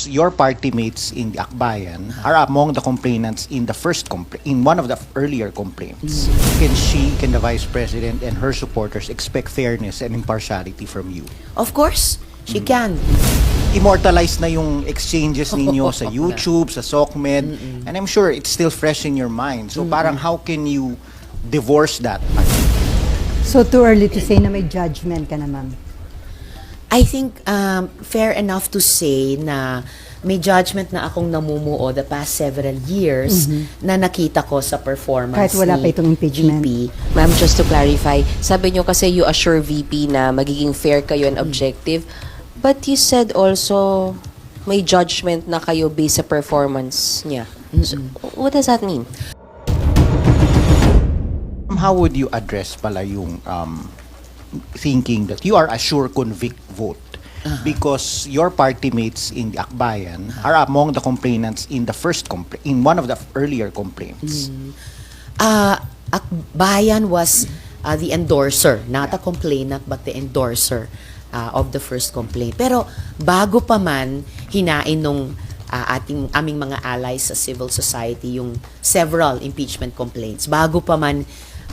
because your party mates in the Akbayan are among the complainants in the first compla- in one of the earlier complaints. Can she, can the vice president and her supporters expect fairness and impartiality from you? Of course, she can. Immortalize na yung exchanges ninyo sa YouTube, sa SOCMED, and I'm sure it's still fresh in your mind. So parang how can you divorce that? So too early to say na may judgment ka na, ma'am. I think um, fair enough to say na may judgment na akong namumuo the past several years na nakita ko sa performance Kahit wala ni pa itong impeachment. VP. Ma'am, just to clarify, sabi nyo kasi you assure VP na magiging fair kayo and objective. But you said also may judgment na kayo based sa performance niya. So, what does that mean? How would you address pala yung um, thinking that you are a sure convict vote because your party mates in the Akbayan are among the complainants in the first compla- in one of the earlier complaints. Uh, Akbayan was uh, the endorser, not a complainant but the endorser uh, of the first complaint. Pero bago pa man hinain nung uh, ating aming mga allies sa civil society yung several impeachment complaints, bago pa man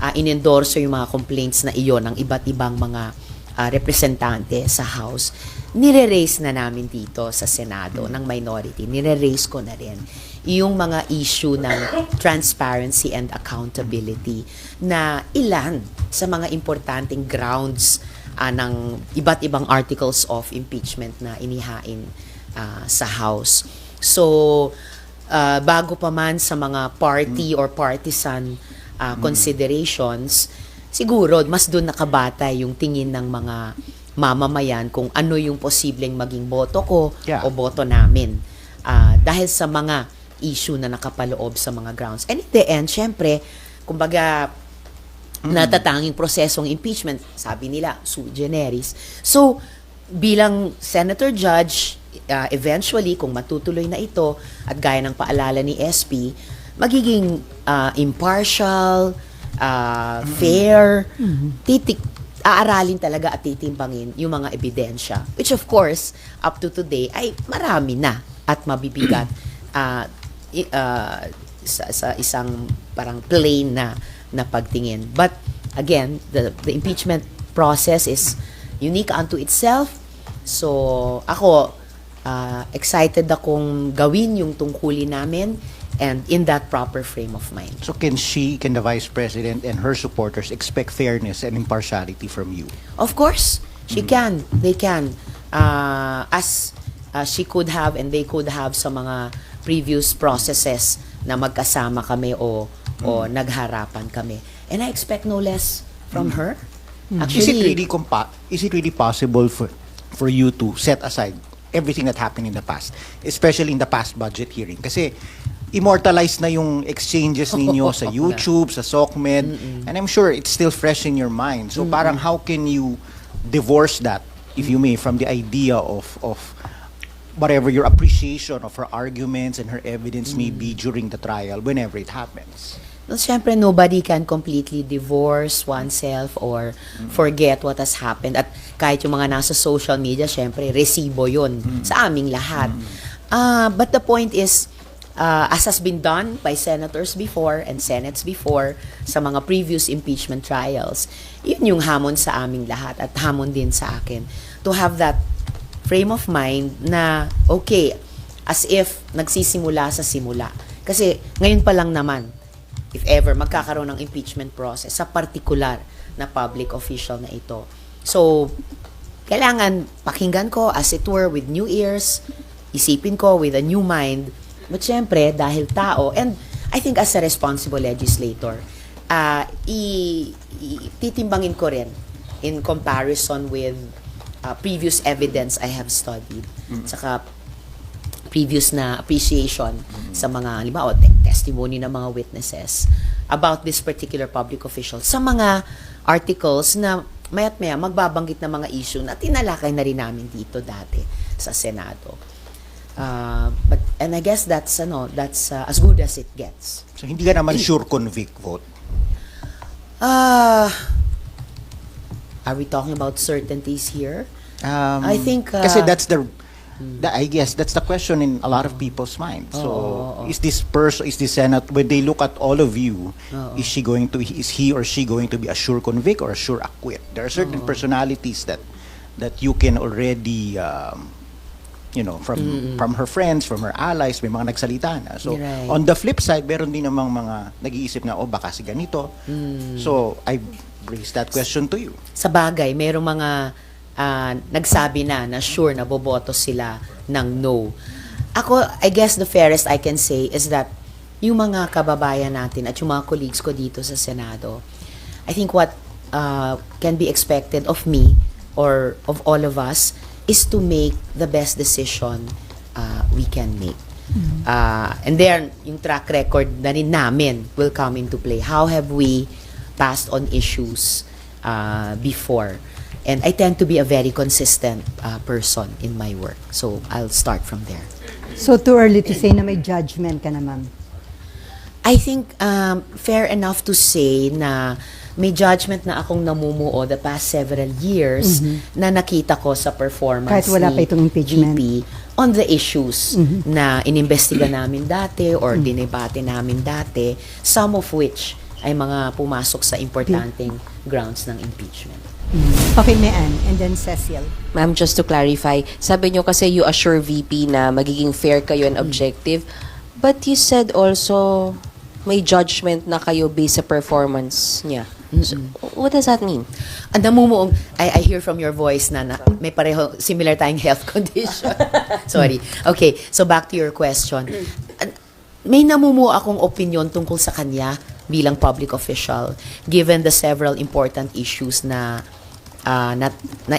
uh, inendorso yung mga complaints na iyon ng iba't ibang mga uh, representante sa House, nire-raise na namin dito sa Senado ng minority. Nire-raise ko na rin yung mga issue ng transparency and accountability na ilan sa mga importanteng grounds ah, ng iba't ibang articles of impeachment na inihain ah, sa House. So, ah, bago pa man sa mga party or partisan ah, considerations, siguro mas doon nakabata yung tingin ng mga mamamayan kung ano yung posibleng maging boto ko Yeah. o boto namin. Ah, dahil sa mga issue na nakapaloob sa mga grounds. And in the end, syempre, kumbaga, natatanging prosesong impeachment, sabi nila, sui generis. So, bilang senator judge, uh, eventually, kung matutuloy na ito, at gaya ng paalala ni SP, magiging uh, impartial, uh, fair, titik, aaralin talaga at titimbangin yung mga ebidensya. Which of course, up to today, ay marami na at mabibigat uh, uh, sa, sa isang parang plain na na pagtingin. But again, the the impeachment process is unique unto itself. So ako uh, excited akong gawin yung tungkulin namin and in that proper frame of mind. So can she, can the vice president and her supporters expect fairness and impartiality from you? Of course, she can. They can. Uh, as uh, she could have and they could have sa mga previous processes na magkasama kami o o nagharapan kami. And I expect no less from her. is it really compa- is it really possible for for you to set aside everything that happened in the past, especially in the past budget hearing? Kasi immortalize na yung exchanges ninyo sa YouTube, sa SOCMED, and I'm sure it's still fresh in your mind. So parang how can you divorce that, if you may, from the idea of of whatever your appreciation of her arguments and her evidence may be during the trial, whenever it happens? No, Siyempre, nobody can completely divorce oneself or forget what has happened. At kahit yung mga nasa social media, siyempre, resibo yun sa aming lahat. Ah, but the point is, ah, as has been done by senators before and senates before sa mga previous impeachment trials, yun yung hamon sa aming lahat at hamon din sa akin to have that frame of mind na okay, as if nagsisimula sa simula. Kasi ngayon pa lang naman, if ever, magkakaroon ng impeachment process sa particular na public official na ito. So, kailangan pakinggan ko as it were with new ears, isipin ko with a new mind. But syempre, dahil tao, and I think as a responsible legislator, uh, i, i- titimbangin ko rin in comparison with uh, previous evidence I have studied. Saka previous na appreciation sa mga halimbawa te- testimony ng mga witnesses about this particular public official sa mga articles na mayat maya magbabanggit ng mga issue na tinalakay na rin namin dito dati sa Senado. Uh, but and I guess that's ano that's uh, as good as it gets. So hindi ka naman sure convict vote. Uh, are we talking about certainties here? Um, I think, uh, kasi that's the That, I guess that's the question in a lot of people's mind. So, is this person, is this Senate, when they look at all of you, is she going to, is he or she going to be a sure convict or a sure acquit? There are certain personalities that that you can already, um, you know, from from her friends, from her allies, may mga nagsalita na. So, Right. on the flip side, meron din namang mga nag-iisip na, oh, baka si ganito. So, I raise that question to you. Sa bagay, merong mga ah, nagsabi na na sure na boboto sila ng no. Ako, I guess the fairest I can say is that yung mga kababayan natin at yung mga colleagues ko dito sa Senado, I think what uh, can be expected of me or of all of us is to make the best decision uh, we can make. Uh, and there, yung track record na rin namin will come into play. How have we passed on issues uh, before? And I tend to be a very consistent uh, person in my work. So I'll start from there. So too early to say na may judgment ka na, ma'am. I think um, fair enough to say na may judgment na akong namumuo the past several years na nakita ko sa performance Kahit wala ni pa itong impeachment. VP on the issues na inimbestiga namin dati or dinebate namin dati, some of which ay mga pumasok sa importanteng grounds ng impeachment. Okay, may Ann. And then Cecil. Ma'am, just to clarify, sabi nyo kasi you assure VP na magiging fair kayo and objective. But you said also may judgment na kayo based sa performance niya. So, what does that mean? Ang namumuong, I, I hear from your voice na, na may pareho, similar tayong health condition. Sorry. Okay, so back to your question. May namumuo akong opinion tungkol sa kanya bilang public official, given the several important issues na ah, na, na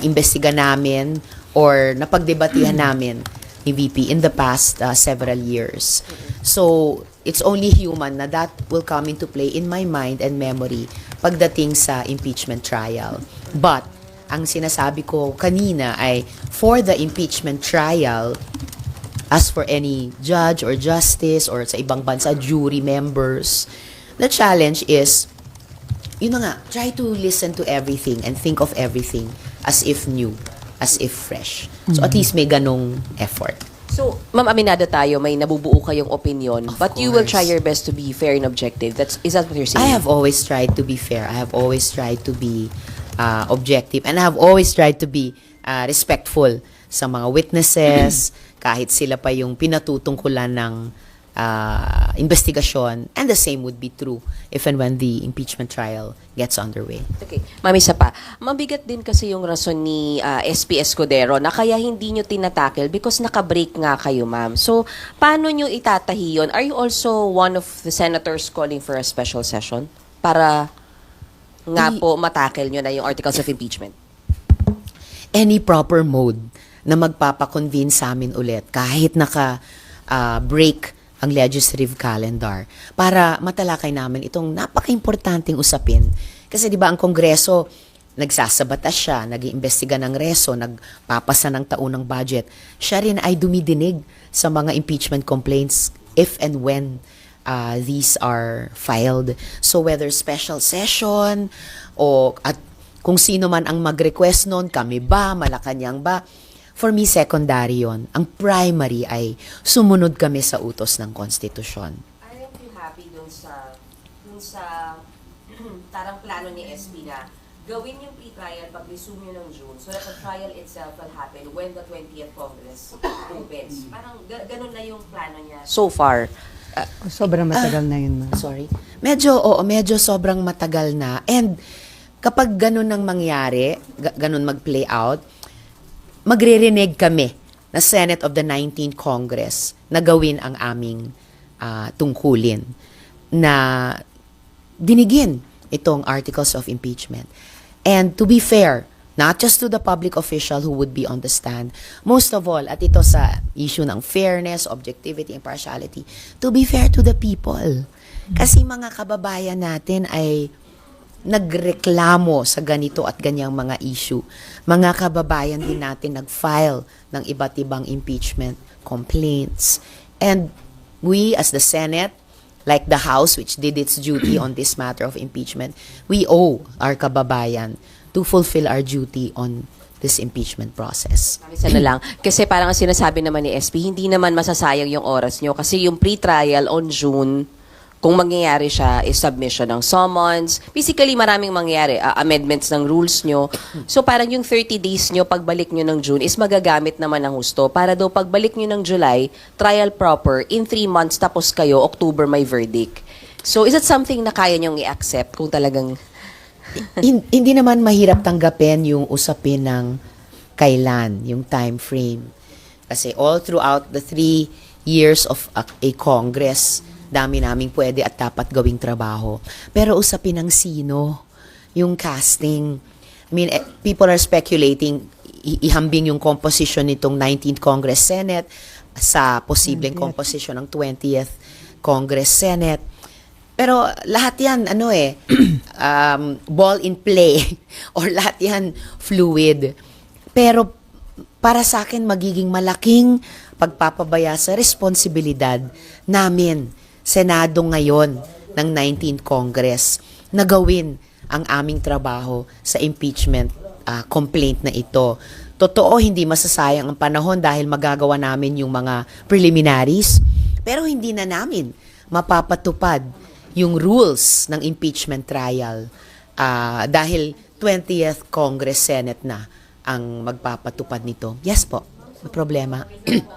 namin or napagdebatihan namin ni VP in the past ah, several years. So, it's only human na that will come into play in my mind and memory pagdating sa impeachment trial. But, ang sinasabi ko kanina ay for the impeachment trial, as for any judge or justice or sa ibang bansa, jury members, the challenge is, yun na nga, try to listen to everything and think of everything as if new, as if fresh. So at least may ganong effort. So, ma'am, aminado tayo, may nabubuo kayong opinion, Of but you will course. try your best to be fair and objective. That's Is that what you're saying? I have always tried to be fair. I have always tried to be uh, objective. And I have always tried to be uh, respectful sa mga witnesses, kahit sila pa yung pinatutungkulan ng uh, investigasyon. And the same would be true if and when the impeachment trial gets underway. Okay. Ma'am, isa pa. Mabigat din kasi yung rason ni ah, SP Escudero na kaya hindi nyo tinatakil because nakabreak nga kayo, ma'am. So, paano nyo itatahi yun? Are you also one of the senators calling for a special session para nga I- po matakil nyo na yung articles of impeachment? any proper mode na magpapakonvince sa amin ulit kahit naka ah, break ang legislative calendar para matalakay namin itong napaka-importanting usapin. Kasi di ba ang Kongreso nagsasabata siya, nag-iimbestiga ng reso, nagpapasa ng taunang budget. Siya rin ay dumidinig sa mga impeachment complaints if and when uh, these are filed. So whether special session o at kung sino man ang mag-request nun, kami ba, Malacanang ba, for me, secondary yon. Ang primary ay sumunod kami sa utos ng konstitusyon. Aren't you happy dun sa dun sa tarang plano ni SP na gawin yung pre-trial pag-resume yun ng June so that the trial itself will happen when the 20th Congress opens. Parang ga- ganun na yung plano niya. So far, Sobrang matagal na yun, ma'am. Sorry. Medyo, oo, medyo sobrang matagal na. And kapag ganun ang mangyari, ga- ganun mag-play out, magre-reneg kami na Senate of the 19th Congress na gawin ang aming ah, tungkulin na dinigin itong articles of impeachment. And to be fair, not just to the public official who would be on the stand, most of all, at ito sa issue ng fairness, objectivity, impartiality, to be fair to the people. Kasi mga kababayan natin ay nagreklamo sa ganito at ganyang mga issue. Mga kababayan din natin nag-file ng iba't ibang impeachment complaints. And we as the Senate, like the House which did its duty on this matter of impeachment, we owe our kababayan to fulfill our duty on this impeachment process. Isa na lang. Kasi parang ang sinasabi naman ni SP, hindi naman masasayang yung oras nyo. Kasi yung pre-trial on June, kung mangyayari siya, is submission ng summons. Basically, maraming mangyayari. ah, amendments ng rules nyo. So, parang yung 30 days nyo, pagbalik nyo ng June, is magagamit naman ng husto. Para daw pagbalik nyo ng July, trial proper, in 3 months, tapos kayo, October may verdict. So, is it something na kaya nyong i-accept kung talagang... Hin- hindi naman mahirap tanggapin yung usapin ng kailan, yung time frame. Kasi all throughout the three years of a, a Congress, dami naming pwede at dapat gawing trabaho. Pero usapin ng sino, yung casting. I mean, eh, people are speculating ihambing yung composition nitong 19th Congress Senate sa posibleng 20th. composition ng 20th Congress Senate. Pero lahat yan, ano eh, um, ball in play or lahat yan fluid. Pero para sa akin, magiging malaking pagpapabaya sa responsibilidad namin, Senado ngayon ng 19th Congress, na gawin ang aming trabaho sa impeachment ah, complaint na ito. Totoo, hindi masasayang ang panahon dahil magagawa namin yung mga preliminaries, pero hindi na namin mapapatupad yung rules ng impeachment trial ah, dahil 20th Congress Senate na ang magpapatupad nito. Yes po, may problema.